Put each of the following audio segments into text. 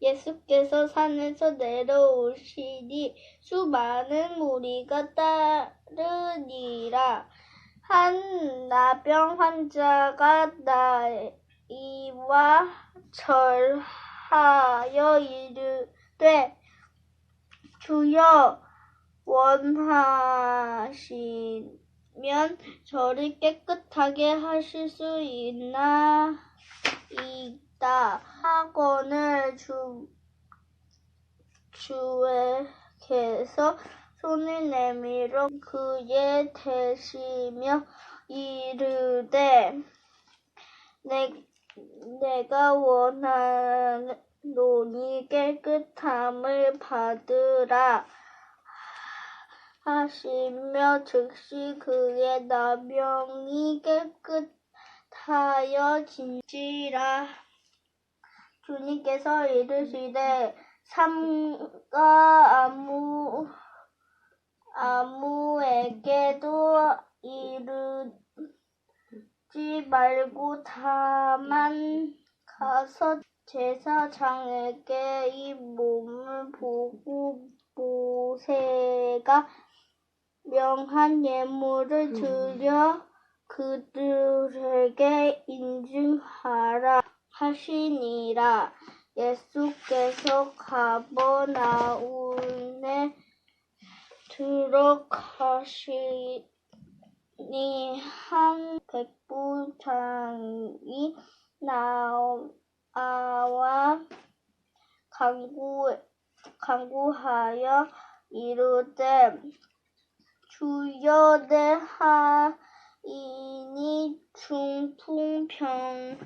예수께서 산에서 내려오시니 수많은 무리가 따르니라. 한 나병 환자가 나이와 절하여 이르되 주여 원하시면 저를 깨끗하게 하실 수 있나이 다. 하거늘 주 주에게서 손을 내밀어 그의 대시며 이르되 내, 내가 원하노니 깨끗함을 받으라 하시며 즉시 그의 나병이 깨끗하여 진지라 주님께서 이르시되 삼가 아무 아무에게도 이르지 말고 다만 가서 제사장에게 이 몸을 보고 모세가 명한 예물을 드려 그들에게 인증하라 하시니라. 예수께서 가버나움에 들어가시니 한 백부장이 나와 강구, 강구하여 이르되 주여 내 하인이 중풍병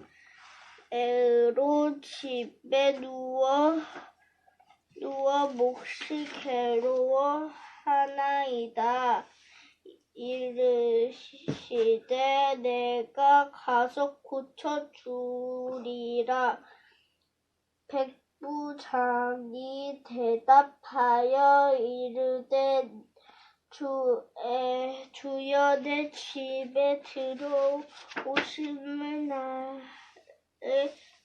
에로 집에 누워 누워 몹시 괴로워 하나이다. 이르시되 내가 가서 고쳐 주리라. 백부장이 대답하여 이르되 주에, 주여 내 집에 들어오심을 나를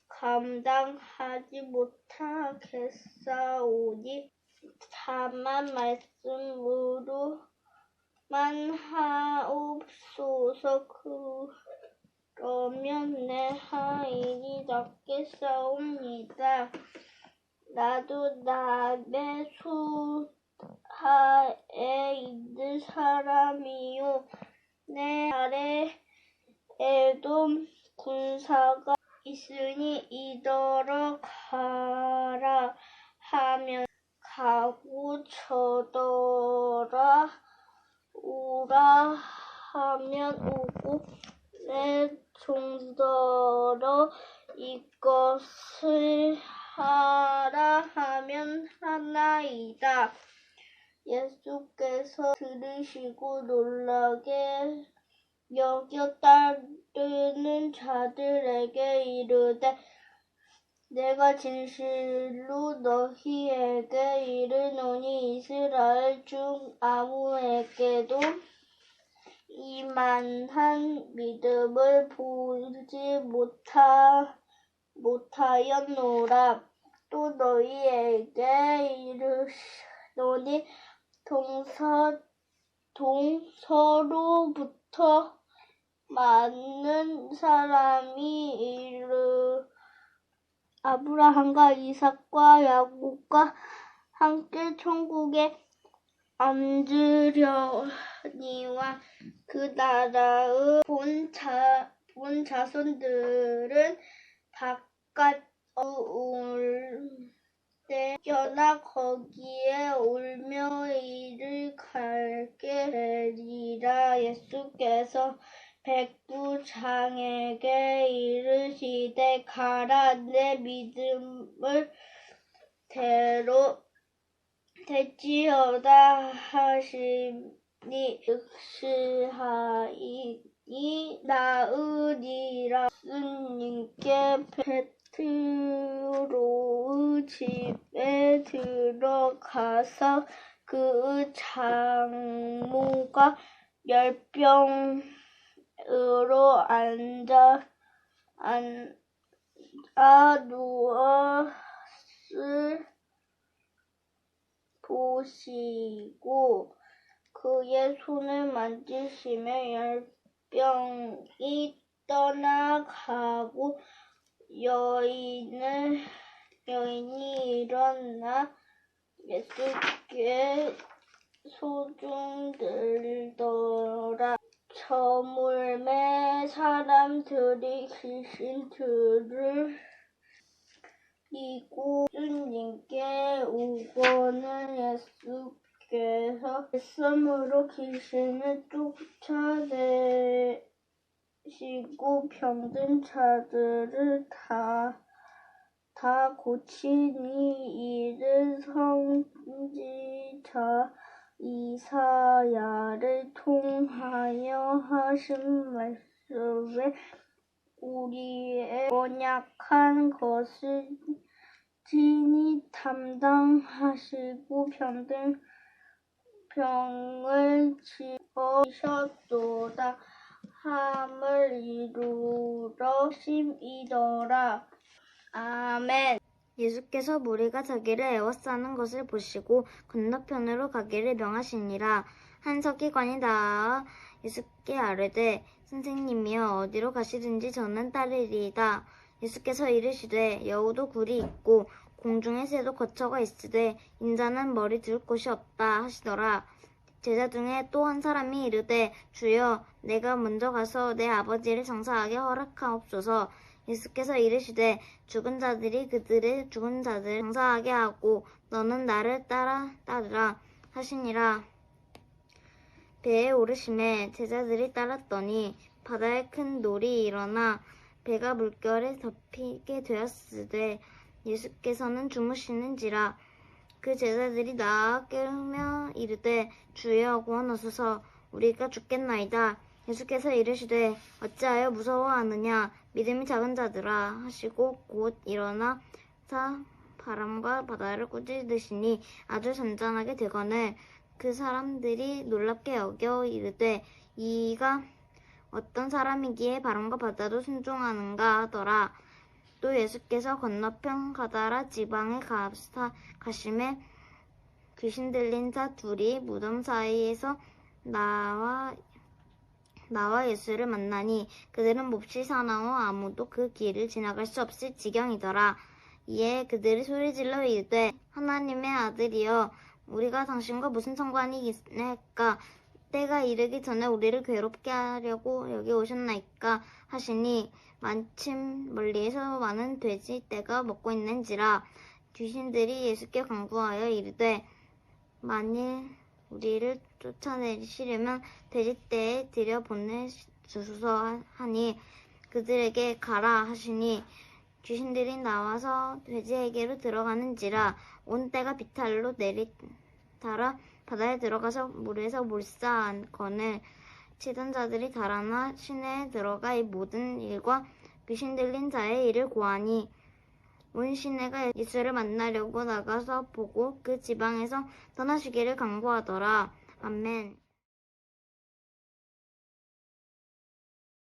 감당하지 못하겠사오니 다만 말씀으로만 하옵소서 그러면 내 하인이 낫겠사옵니다. 나도 남의 소하에 있는 사람이요 내 아래에도 군사가 있으니 이더러 가라 하면 가고 저더러 오라 하면 오고 내 종더러 이것을 하라 하면 하나이다. 예수께서 들으시고 놀라게 여겨 따르는 자들에게 이르되 내가 진실로 너희에게 이르노니 이스라엘 중 아무에게도 이만한 믿음을 보지 못하, 못하였노라. 또 너희에게 이르노니 동서, 동서로부터 많은 사람이 이르 아브라함과 이삭과 야곱과 함께 천국에 앉으려니와 그 나라의 본, 자, 본 자손들은 바깥 올때 껴나 거기에 울며 예수께서 백부장에게 이르시되 가라 내 믿음을 대로 되지어다 하시니 득시하이니 나으리라. 스님께 베드로의 집에 들어가서 그 장모가 열병 으로 앉아 앉아 누워 것을 보시고 그의 손을 만지시며 열병이 떠나가고 여인을 여인이 일어나 예수께 소중들더라. 저물매 사람들이 귀신 들을 이고 주님께 오고는 예수께서 말씀으로 귀신을 쫓아내시고 병든 자들을 다, 다 고치니 이를 성지자 이사야를 통하여 하신 말씀에 우리의 언약한 것을 친히 담당하시고 병든 병을 지어셨도다 함을 이루러 심이더라. 아멘. 예수께서 무리가 자기를 애워싸는 것을 보시고 건너편으로 가기를 명하시니라. 한 서기관이 나아 예수께 아뢰되 선생님이여 어디로 가시든지 저는 따르리이다. 예수께서 이르시되 여우도 굴이 있고 공중의 새도 거처가 있으되 인자는 머리 둘 곳이 없다 하시더라. 제자 중에 또 한 사람이 이르되 주여 내가 먼저 가서 내 아버지를 장사하게 허락하옵소서. 예수께서 이르시되 죽은 자들이 그들의 죽은 자들을 장사하게 하고 너는 나를 따라 따르라 하시니라. 배에 오르심에 제자들이 따랐더니 바다에 큰 놀이 일어나 배가 물결에 덮이게 되었으되 예수께서는 주무시는지라. 그 제자들이 나아 깨우며 이르되 주여 구원하소서. 우리가 죽겠나이다. 예수께서 이르시되 어찌하여 무서워하느냐 믿음이 작은 자들아 하시고 곧 일어나 사 바람과 바다를 꾸짖으시니 아주 잔잔하게 되거늘 그 사람들이 놀랍게 여겨 이르되 이가 어떤 사람이기에 바람과 바다도 순종하는가 하더라. 또 예수께서 건너편 가다라 지방에 가사, 가심에 귀신 들린 자 둘이 무덤 사이에서 나와 나와 예수를 만나니 그들은 몹시 사나워 아무도 그 길을 지나갈 수 없을 지경이더라. 이에 그들이 소리질러 이르되 하나님의 아들이여 우리가 당신과 무슨 상관이 있나이까 때가 이르기 전에 우리를 괴롭게 하려고 여기 오셨나이까 하시니 마침 멀리에서 많은 돼지 떼가 먹고 있는지라 귀신들이 예수께 강구하여 이르되 만일 우리를 쫓아내시려면 돼지떼에 들여 보내주소서 하니 그들에게 가라 하시니 귀신들이 나와서 돼지에게로 들어가는지라 온 떼가 비탈로 내리달아 바다에 들어가서 물에서 몰사건을 치던 자들이 달아나 시내에 들어가 이 모든 일과 귀신 들린 자의 일을 고하니 온 시내가 예수를 만나려고 나가서 보고 그 지방에서 떠나시기를 강구하더라. 아멘.